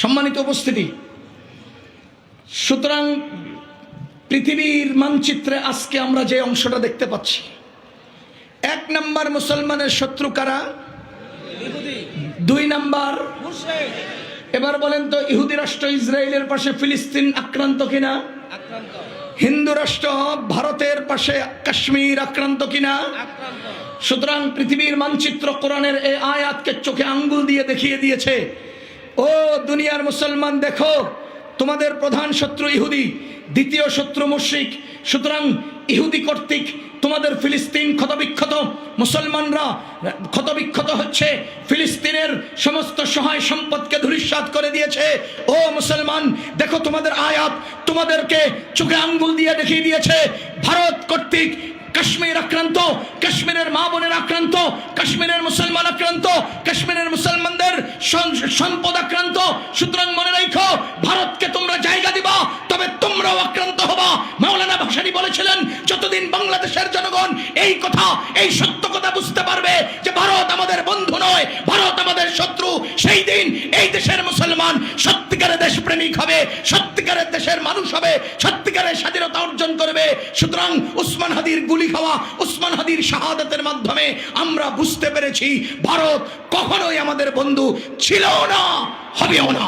সম্মানিত উপস্থিতি। সুতরাং পৃথিবীর মানচিত্রে আজকে আমরা যে অংশটা দেখতে পাচ্ছি, এক নাম্বার মুসলমানের শত্রু কারা? দুই নাম্বার, এবার বলেন তো, ইহুদি রাষ্ট্র ইসরায়েলের পাশে ফিলিস্তিন আক্রান্ত কিনা? হিন্দু রাষ্ট্র ভারতের পাশে কাশ্মীর আক্রান্ত কিনা? সুতরাং পৃথিবীর মানচিত্র কোরআনের এই আয়াতকে চোখে আঙ্গুল দিয়ে দেখিয়ে দিয়েছে ও দুনিয়ার মুসলমান, দেখো, তোমাদের প্রধান শত্রু ইহুদি, দ্বিতীয় শত্রু মুশরিক। সুতরাং ইহুদি কর্তৃক তোমাদের ফিলিস্তিন ক্ষতবিক্ষত মুসলমানরা, ক্ষতবিক্ষত হচ্ছে, ফিলিস্তিনের সমস্ত সহায় সম্পদকে ধূলিসাৎ করে দিয়েছে। ও মুসলমান, দেখো তোমাদের আয়াত তোমাদেরকে চোখে আঙ্গুল দিয়ে দেখিয়ে দিয়েছে। ভারত কর্তৃক কাশ্মীর আক্রান্ত, কাশ্মীরের মা বোনের আক্রান্ত, কাশ্মীরের মুসলমান আক্রান্ত, কাশ্মীরের মুসলমানদের সম্পদ আক্রান্ত। সুতরাং মনে রাখো, ভারতকে তোমরা জায়গা দিবা, তবে তোমরাও আক্রান্ত হবা। মাওলানা ভাসানী বলেছিলেন, যতদিন বাংলাদেশের জনগণ এই কথা, এই সত্য কথা বুঝতে পারবে যে ভারত আমাদের বন্ধু নয়, ভারত আমাদের শত্রু, সেই দিন এই দেশের মুসলমান সত্যিকারের দেশপ্রেমিক হবে, সত্যিকারের দেশের মানুষ হবে সত্যিকারের স্বাধীনতা অর্জন করবে। সুতরাং উসমান হাদির গুলি খাওয়া, উসমান হাদির শাহাদাতের মাধ্যমে আমরা বুঝতে পেরেছি, ভারত কখনোই আমাদের বন্ধু ছিল না, হবেও না।